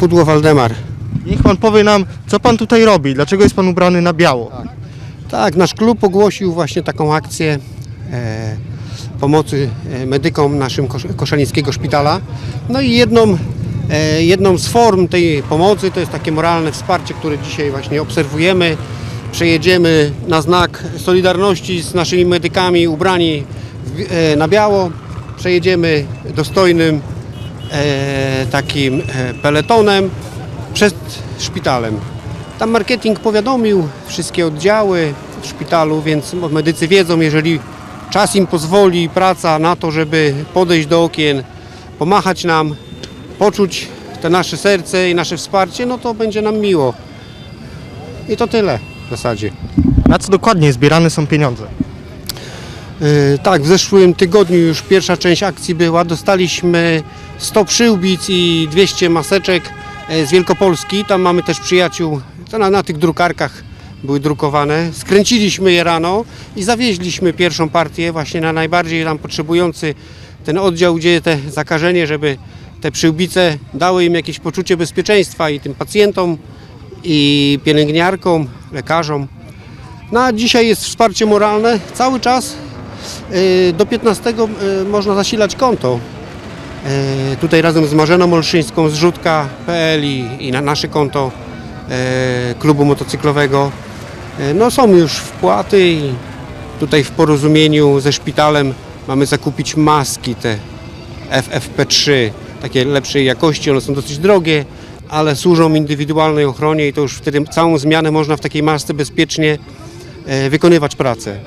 Pudło Waldemar. Niech pan powie nam, co pan tutaj robi, dlaczego jest pan ubrany na biało? Tak, nasz klub ogłosił właśnie taką akcję e, pomocy e, medykom naszym Kosz- Koszalińskiego Szpitala. No i jedną, e, jedną z form tej pomocy to jest takie moralne wsparcie, które dzisiaj właśnie obserwujemy. Przejedziemy na znak solidarności z naszymi medykami ubrani w, e, na biało. Przejedziemy dostojnym takim e, peletonem przed szpitalem. Tam marketing powiadomił wszystkie oddziały w szpitalu, więc medycy wiedzą, jeżeli czas im pozwoli, praca na to, żeby podejść do okien, pomachać nam, poczuć te nasze serce i nasze wsparcie, no to będzie nam miło. I to tyle w zasadzie. Na co dokładnie zbierane są pieniądze? Yy, Tak, w zeszłym tygodniu już pierwsza część akcji była. Dostaliśmy 100 przyłbic i 200 maseczek e, z Wielkopolski. Tam mamy też przyjaciół, to na, na tych drukarkach były drukowane. Skręciliśmy je rano i zawieźliśmy pierwszą partię właśnie na najbardziej nam potrzebujący ten oddział, gdzie te zakażenie, żeby te przyłbice dały im jakieś poczucie bezpieczeństwa i tym pacjentom, i pielęgniarkom, lekarzom. No a dzisiaj jest wsparcie moralne cały czas. Yy, Do 15 yy, można zasilać konto. Yy, Tutaj razem z Marzeną Olszyńską z rzutka.pl i, i na nasze konto klubu motocyklowego. No są już wpłaty i tutaj w porozumieniu ze szpitalem mamy zakupić maski te FFP3, takie lepszej jakości, one są dosyć drogie, ale służą indywidualnej ochronie i to już wtedy całą zmianę można w takiej masce bezpiecznie wykonywać pracę.